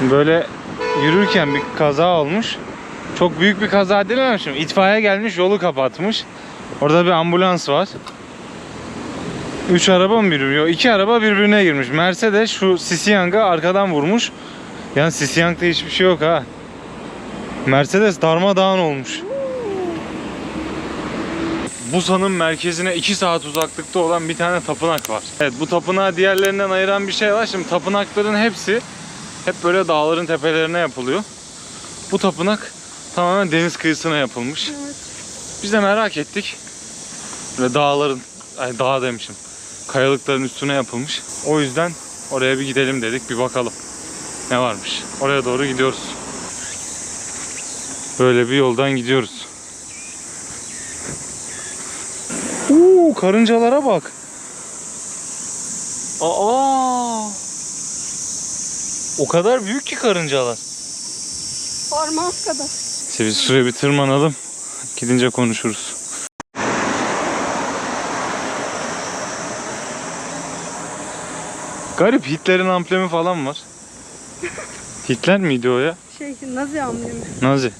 Böyle yürürken bir kaza olmuş. Çok büyük bir kaza değil ama şimdi itfaiye gelmiş yolu kapatmış. Orada bir ambulans var. Üç araba mı birbirine? Yok, iki araba birbirine girmiş. Mercedes şu Sisiyang'a arkadan vurmuş. Yani Sisiyang'da hiçbir şey yok ha. Mercedes darmadağın olmuş. Busan'ın merkezine 2 saat uzaklıkta olan bir tane tapınak var. Evet bu tapınağı diğerlerinden ayıran bir şey var. Şimdi tapınakların hepsi hep böyle dağların tepelerine yapılıyor. Bu tapınak tamamen deniz kıyısına yapılmış. Biz de merak ettik. Böyle dağların, ay dağ demişim. Kayalıkların üstüne yapılmış. O yüzden oraya bir gidelim dedik, bir bakalım. Ne varmış? Oraya doğru gidiyoruz. Böyle bir yoldan gidiyoruz. Uuu karıncalara bak. Aa! O kadar büyük ki karıncalar. Parmağım kadar. İşte biz şuraya bir tırmanalım. Gidince konuşuruz. Garip Hitler'in amblemi falan var. Hitler miydi o ya? Şey Nazi amblemi. Nazi.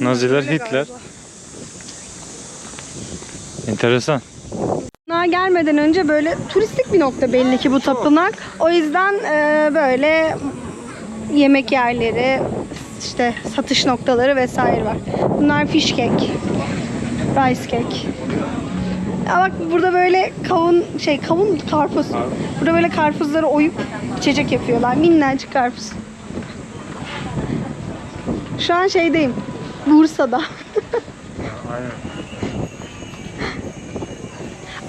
Naziler Öyle Hitler. galiba. Enteresan. Tapınağa gelmeden önce böyle turistik bir nokta belli ki bu tapınak. O yüzden e, böyle yemek yerleri, işte satış noktaları vesaire var. Bunlar fish cake, rice cake. Ya bak burada böyle kavun şey kavun karpuz. Burada böyle karpuzları oyup içecek yapıyorlar. Minnacık karpuz. Şu an şeydeyim. Bursa'da. Aynen.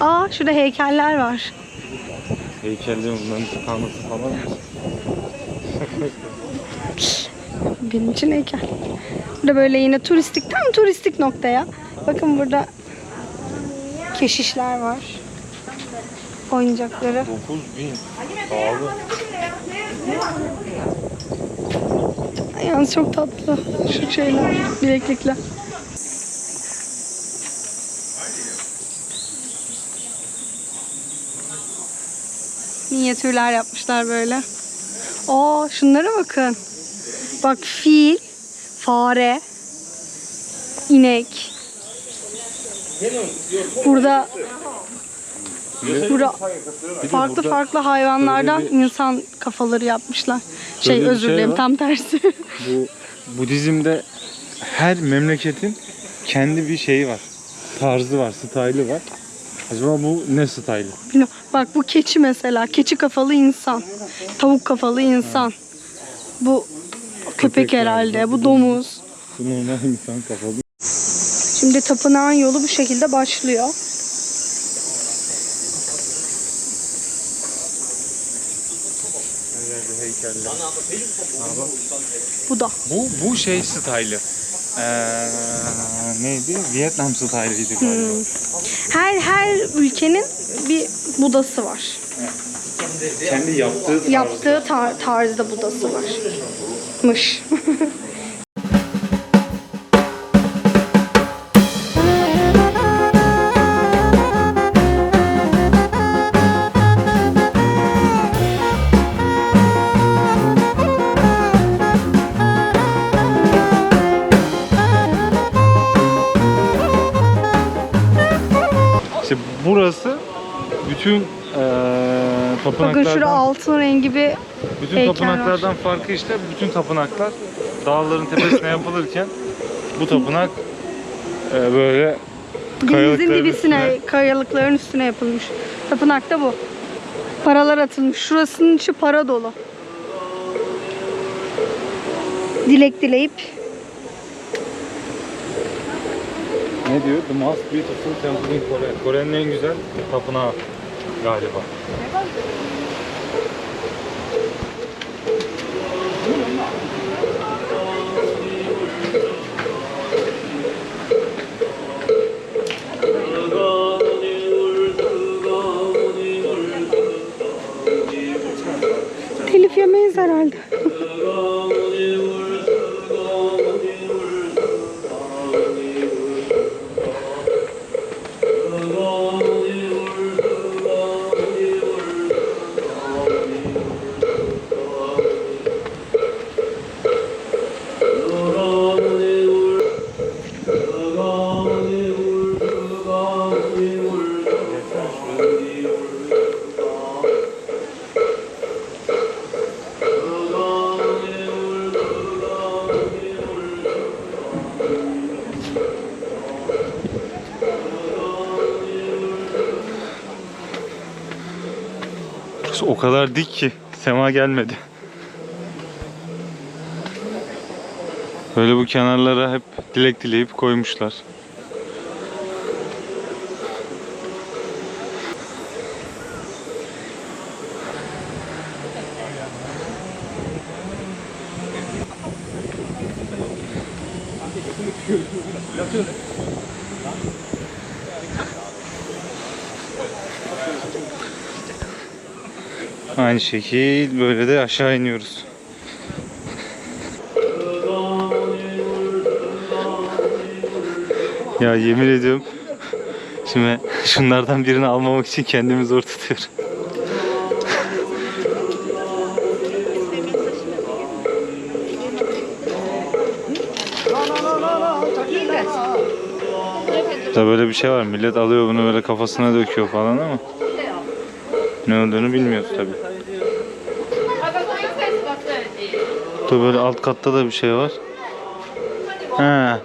Aa şurada heykeller var. Heykellerin bunların tıkanması falan mı? Benim için heykel. Burada böyle yine turistik, tam turistik noktaya. Bakın burada keşişler var. Oyuncakları. 9 bin. Pahalı. Yalnız çok tatlı şu şeyler, bileklikler. Minyatürler yapmışlar böyle. Aa şunlara bakın. Bak fil, fare, inek. Burada burada farklı farklı hayvanlardan bir- insan kafaları yapmışlar. Şey özür şey dilerim var. tam tersi. Bu Budizm'de her memleketin kendi bir şeyi var. Tarzı var, style'ı var. Acaba bu ne style'ı? Bilmiyorum. Bak bu keçi mesela. Keçi kafalı insan. Tavuk kafalı insan. Bu köpek, Köpek herhalde. galiba. Bu domuz. Bu normal insan kafalı. Şimdi tapınağın yolu bu şekilde başlıyor. Bu da. Bu, bu şey style'ı. Ee, neydi? Vietnam style'ıydı galiba. Hmm. Her her ülkenin bir budası var. Kendi yaptığı tarzda. Yaptığı tar- tarzda budası var. bütün Bakın tapınaklardan, şurada altın rengi bir bütün tapınaklardan farkı işte bütün tapınaklar dağların tepesine yapılırken bu tapınak eee, böyle denizin dibisine, üstüne- kayalıkların üstüne yapılmış. Tapınak da bu. Paralar atılmış. Şurasının içi para dolu. Dilek dileyip ne diyor? The most beautiful temple in Kore. Kore'nin en güzel tapınağı galiba. O kadar dik ki sema gelmedi. Böyle bu kenarlara hep dilek dileyip koymuşlar. Aynı şekil böyle de aşağı iniyoruz. Ya yemin ediyorum şimdi şunlardan birini almamak için kendimi zor tutuyorum. Da böyle bir şey var. Millet alıyor bunu böyle kafasına döküyor falan ama ne olduğunu bilmiyoruz tabi. Burada böyle alt katta da bir şey var. Ha.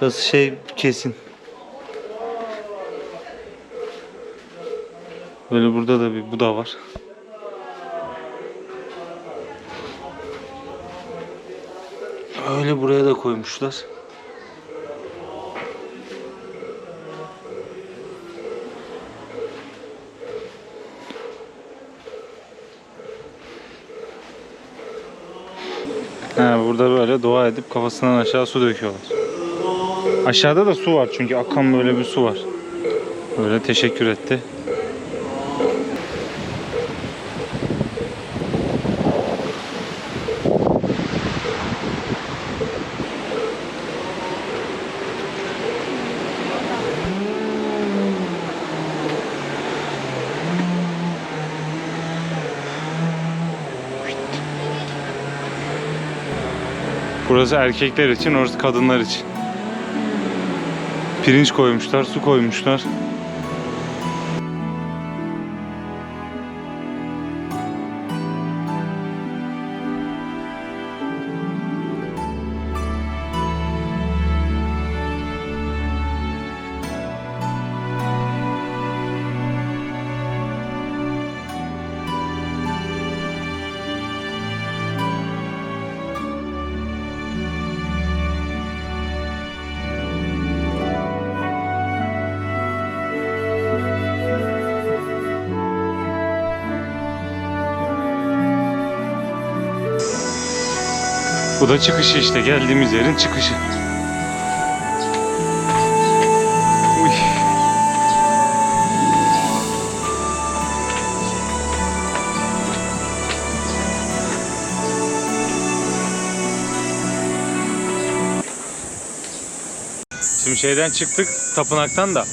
Burası şey kesin. Böyle burada da bir Buda var. Öyle buraya da koymuşlar. Ha, burada böyle dua edip kafasından aşağı su döküyorlar. Aşağıda da su var çünkü akan böyle bir su var. Böyle teşekkür etti. Burası erkekler için, orası kadınlar için. Pirinç koymuşlar, su koymuşlar. Bu da çıkışı işte, geldiğimiz yerin çıkışı. Şimdi şeyden çıktık, tapınaktan da.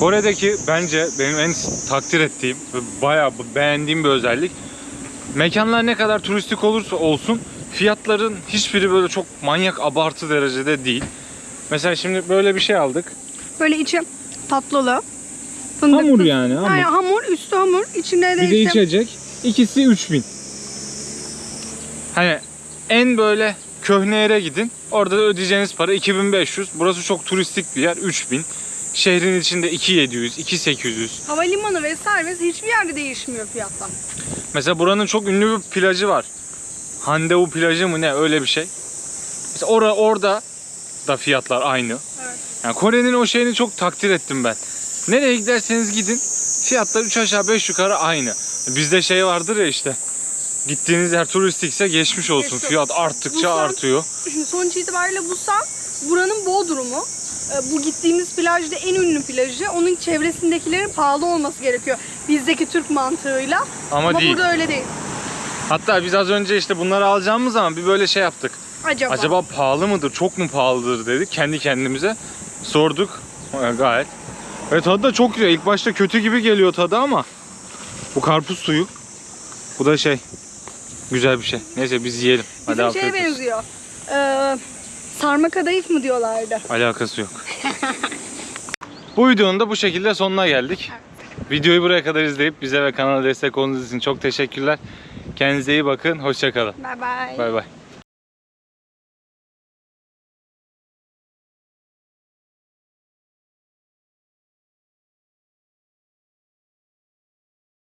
Kore'deki bence benim en takdir ettiğim ve bayağı beğendiğim bir özellik. Mekanlar ne kadar turistik olursa olsun fiyatların hiçbiri böyle çok manyak abartı derecede değil. Mesela şimdi böyle bir şey aldık. Böyle içi tatlılı. Fındıklı. Hamur yani hamur. Aynen hamur, üstü hamur. İçinde de Bir de işte içecek. İkisi 3000. Hani en böyle köhne yere gidin. Orada da ödeyeceğiniz para 2500. Burası çok turistik bir yer. 3000. Şehrin içinde 2700, 2800. havalimanı vesaire hiçbir yerde değişmiyor fiyatlar. Mesela buranın çok ünlü bir plajı var. Handevu plajı mı ne öyle bir şey. Mesela ora, orada da fiyatlar aynı. Evet. Yani Kore'nin o şeyini çok takdir ettim ben. Nereye giderseniz gidin fiyatlar 3 aşağı 5 yukarı aynı. Bizde şey vardır ya işte. Gittiğiniz yer turistikse geçmiş olsun. Geçmiş Fiyat olsun. arttıkça Busan- artıyor. Sonuç itibariyle Busan buranın Bodrum'u. Ee, Bu gittiğimiz plajda en ünlü plajı. Onun çevresindekilerin pahalı olması gerekiyor. Bizdeki Türk mantığıyla. Ama, Ama değil. burada öyle değil. Hatta biz az önce işte bunları alacağımız zaman bir böyle şey yaptık. Acaba. Acaba pahalı mıdır, çok mu pahalıdır dedik kendi kendimize. Sorduk. Gayet. Ve tadı da çok güzel. İlk başta kötü gibi geliyor tadı ama bu karpuz suyu. Bu da şey güzel bir şey. Neyse biz yiyelim. Hadi Bizim şeye olsun. benziyor. Ee, sarma kadayıf mı diyorlardı? Alakası yok. bu videonun da bu şekilde sonuna geldik. Videoyu buraya kadar izleyip bize ve kanala destek olduğunuz için çok teşekkürler. Kendinize iyi bakın. Hoşçakalın. Bye bye. Bay bay.